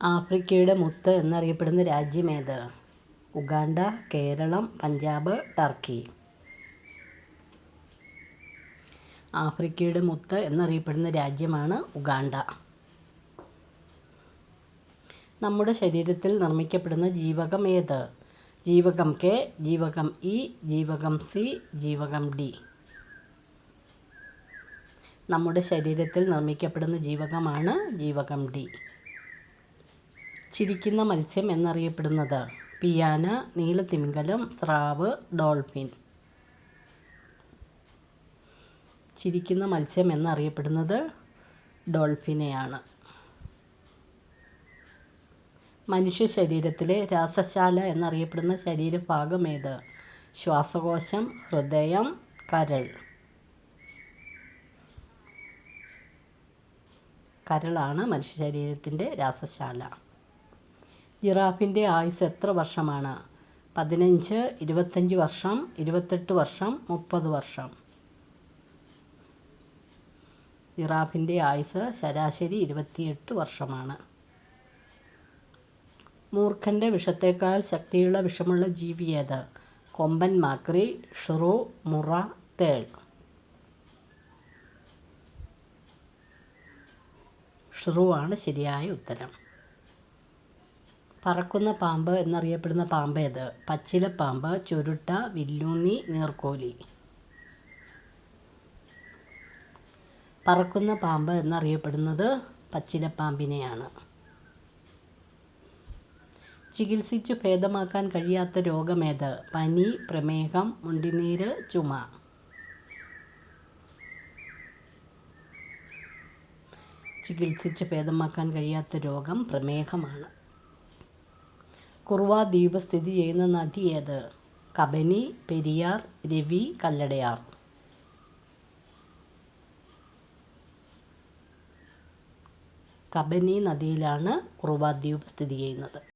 ആഫ്രിക്കയുടെ മുത്ത് എന്നറിയപ്പെടുന്ന രാജ്യമേത് ഉഗാണ്ട കേരളം പഞ്ചാബ് ടർക്കി. ആഫ്രിക്കയുടെ മുത്ത് എന്നറിയപ്പെടുന്ന രാജ്യമാണ് ഉഗാണ്ട. നമ്മുടെ ശരീരത്തിൽ നിർമ്മിക്കപ്പെടുന്ന ജീവകം ഏത്? ജീവകം കെ ജീവകം ഇ ജീവകം സി ജീവകം ഡി. നമ്മുടെ ശരീരത്തിൽ നിർമ്മിക്കപ്പെടുന്ന ജീവകമാണ് ജീവകം ഡി. ചിരിക്കുന്ന മത്സ്യം എന്നറിയപ്പെടുന്നത് പിയാന നീലത്തിമിംഗലം സ്രാവ് ഡോൾഫിൻ. ചിരിക്കുന്ന മത്സ്യം എന്നറിയപ്പെടുന്നത് ഡോൾഫിനെയാണ്. മനുഷ്യ ശരീരത്തിലെ രാസശാല എന്നറിയപ്പെടുന്ന ശരീരഭാഗം ഏത്? ശ്വാസകോശം ഹൃദയം കരൾ. കരളാണ് മനുഷ്യ ശരീരത്തിന്റെ രാസശാല. ജിറാഫിന്റെ ആയുസ് എത്ര വർഷമാണ്? പതിനഞ്ച് ഇരുപത്തഞ്ച് വർഷം ഇരുപത്തെട്ട് വർഷം മുപ്പത് വർഷം. ജിറാഫിന്റെ ആയുസ് ശരാശരി ഇരുപത്തിയെട്ട് വർഷമാണ്. മൂർഖന്റെ വിഷത്തേക്കാൾ ശക്തിയുള്ള വിഷമുള്ള ജീവി ഏത്? കൊമ്പൻ മാക്രി ഷുറു മുറ തേൾ. ഷുറു ആണ് ശരിയായ ഉത്തരം. പറക്കുന്ന പാമ്പ് എന്നറിയപ്പെടുന്ന പാമ്പ് ഏത്? പച്ചിലപ്പാമ്പ് ചുരുട്ട വില്ലൂന്നി നീർക്കോലി. പറക്കുന്ന പാമ്പ് എന്നറിയപ്പെടുന്നത് പച്ചിലപ്പാമ്പിനെയാണ് ചികിത്സിച്ചു ഭേദമാക്കാൻ കഴിയാത്ത രോഗമേത് പനി പ്രമേഹം മുണ്ടിനീര് ചുമ. ചികിത്സിച്ച് ഭേദമാക്കാൻ കഴിയാത്ത രോഗം പ്രമേഹമാണ്. കുറുവ ദ്വീപ് സ്ഥിതി ചെയ്യുന്ന നദി ഏത്? കബനി പെരിയാർ രവി കല്ലടയാർ. കബനി നദിയിലാണ് കുറുവ ദ്വീപ് സ്ഥിതി ചെയ്യുന്നത്.